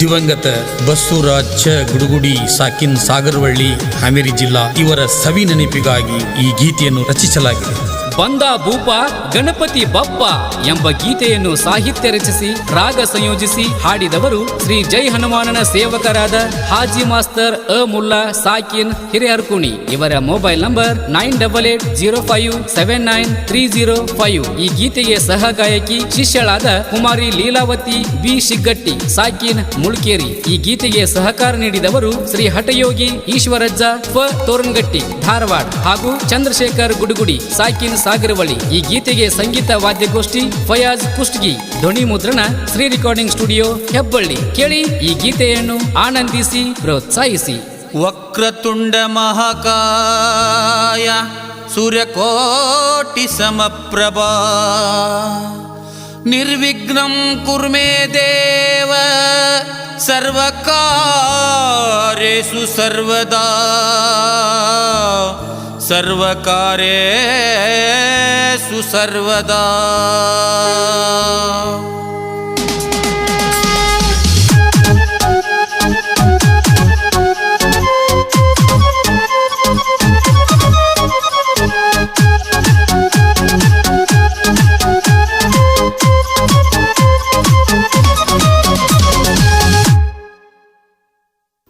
ದಿವಂಗತ ಬಸ್ಸುರಾಜ್ ಚ ಗುಡುಗುಡಿ ಸಾಕಿನ್ ಸಾಗರವಳ್ಳಿ ಹಾವೇರಿ ಜಿಲ್ಲಾ ಇವರ ಸವಿ ನೆನಪಿಗಾಗಿ ಈ ಗೀತೆಯನ್ನು ರಚಿಸಲಾಗಿದೆ. ಬಂದ ಭೂಪ, ಗಣಪತಿ ಬಪ್ಪ ಎಂಬ ಗೀತೆಯನ್ನು ಸಾಹಿತ್ಯ ರಚಿಸಿ, ರಾಗ ಸಂಯೋಜಿಸಿ ಹಾಡಿದವರು ಶ್ರೀ ಜೈ ಹನುಮಾನನ ಸೇವಕರಾದ ಹಾಜಿ ಮಾಸ್ತರ್ ಅ ಮುಲ್ಲಾ ಸಾಕಿನ್ ಹಿರಿಯರ್ಕುಣಿ ಇವರ mobile number nine double eight zero five seven nine three zero five. ಈ ಗೀತೆಗೆ ಸಹ ಗಾಯಕಿ ಶಿಷ್ಯಳಾದ ಕುಮಾರಿ ಲೀಲಾವತಿ ಬಿ ಶಿಗ್ಗಟ್ಟಿ, ಸಾಕಿನ್ ಮುಳ್ಕೇರಿ. ಈ ಗೀತೆಗೆ ಸಹಕಾರ ನೀಡಿದವರು ಶ್ರೀ ಹಠಯೋಗಿ ಈಶ್ವರಜ್ಜ ಫ ತೋರನ್ಗಟ್ಟಿ ಧಾರವಾಡ ಹಾಗೂ ಚಂದ್ರಶೇಖರ್ ಗುಡುಗುಡಿ, ಸಾಕಿನ್ ಸಾಗರವಳಿ ಈ ಗೀತೆಗೆ ಸಂಗೀತ ವಾದ್ಯಗೋಷ್ಠಿ ಫಯಾಜ್ ಕುಷ್ಟಗಿ, ಧ್ವನಿ ಮುದ್ರಣ, ಶ್ರೀ ರೆಕಾರ್ಡಿಂಗ್ ಸ್ಟುಡಿಯೋ ಹೆಬ್ಬಳ್ಳಿ. ಕೇಳಿ ಈ ಗೀತೆಯನ್ನು ಆನಂದಿಸಿ, ಪ್ರೋತ್ಸಾಹಿಸಿ. ವಕ್ರತುಂಡ ಮಹಾಕಾಯ, ಸೂರ್ಯಕೋಟಿ ಸಮಪ್ರಭಾ. ನಿರ್ವಿಘ್ನಂ ಕುರ್ಮೆ ದೇವ ಸರ್ವಕಾರ್ಯೇಷು ಸರ್ವದಾ. ಸರ್ವಕಾರ್ಯೇಷು ಸರ್ವದಾ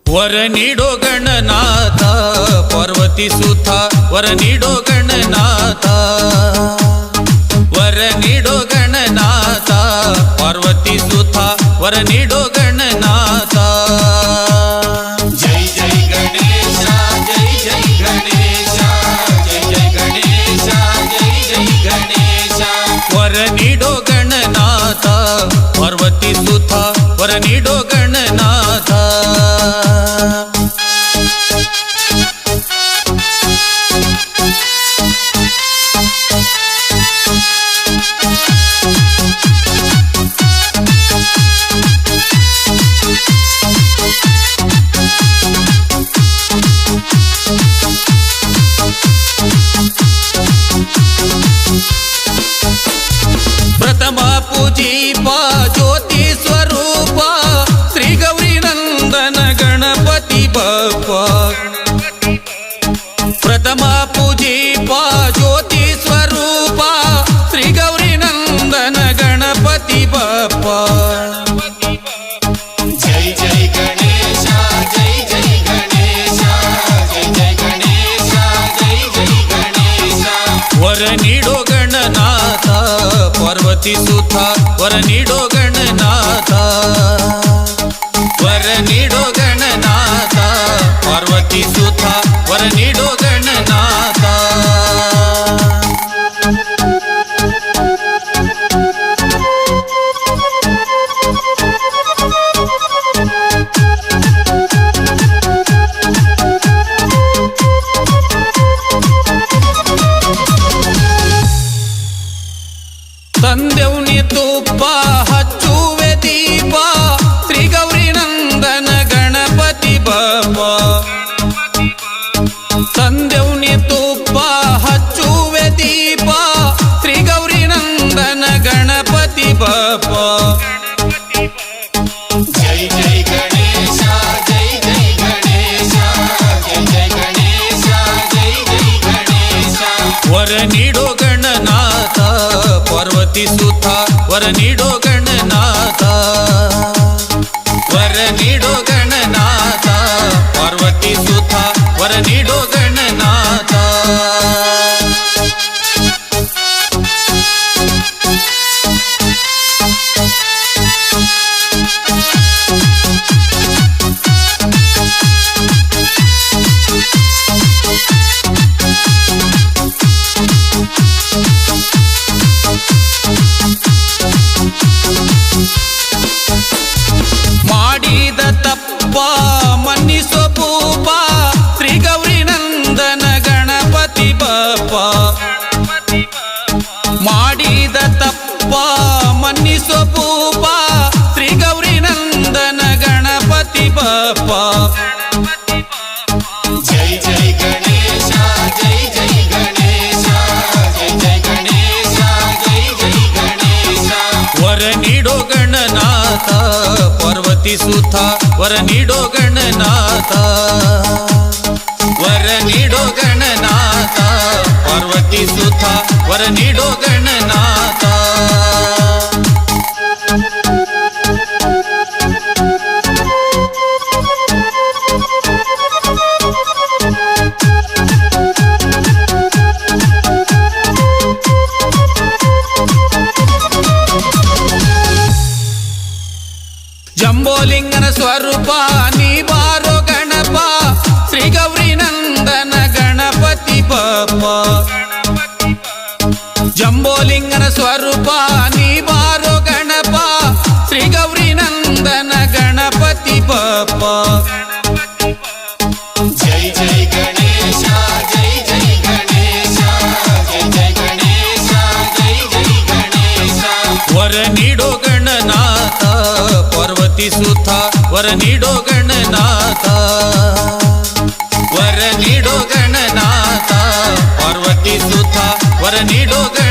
ವರ ನೀಡೋ ಗಣನಾಥ ಪಾರ್ವತಿ ಸುತ ವರ ನೀಡೋ ಗಣನಾಥ. ವರ ನೀಡೋ ಗಣನಾಥ. ಪಾರ್ವತಿ ಸುತ ವರ ನೀಡೋ ಗಣನಾಥ. ಪಾರ್ವತಿ ಸುತ ವರ ನೀಡೋ ಗಣನಾಥ. ವರ ನೀಡೋ ಗಣನಾಥ. ಪಾರ್ವತಿ ಸುತ ವರ ನೀಡೋ ಗಣನಾಥ. tu pa ವರ ನೀಡೋ ಗಣನಾಥ ವರ ನೀಡೋ ಗಣನಾಥ ಪಾರ್ವತಿ ಸುತ ವರ ನೀಡೋ बापा जय जय गणेशा, जय जय गणेशा, जय जय गणेशा, जय जय गणेशा। वर नीडो गणनाथ, पार्वती सुथा, वर नीडो गणनाथ। वर नीडो गणनाथ, पार्वती सुथा, वर नीडो ಗಣಪ ನೀ ಬಾರೋ ಗಣಪ. ಶ್ರೀ ಗೌರಿ ನಂದನ ಗಣಪತಿ ಬಾಪ. ಜಂಬೋಲಿಂಗನ ಸ್ವರೂಪ ನೀ ಬಾ ವರ ನೀಡೋ ಗಣನಾಥ. ವರ ನೀಡೋ ಗಣನಾಥ. ಪಾರ್ವತಿ ಸುತ ವರ ನೀಡೋ ಗಣ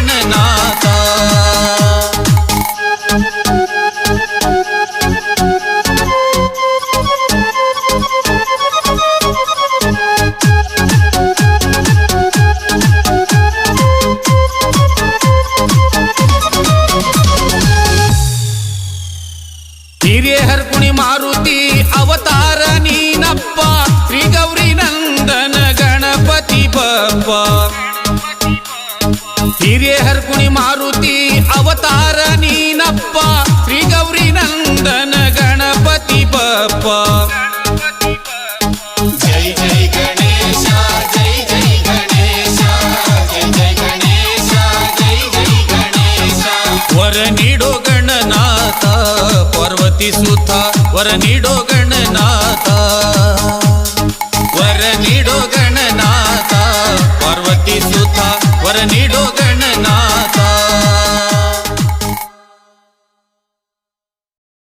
ವರ ನೀಡೋ ಗಣನಾಥ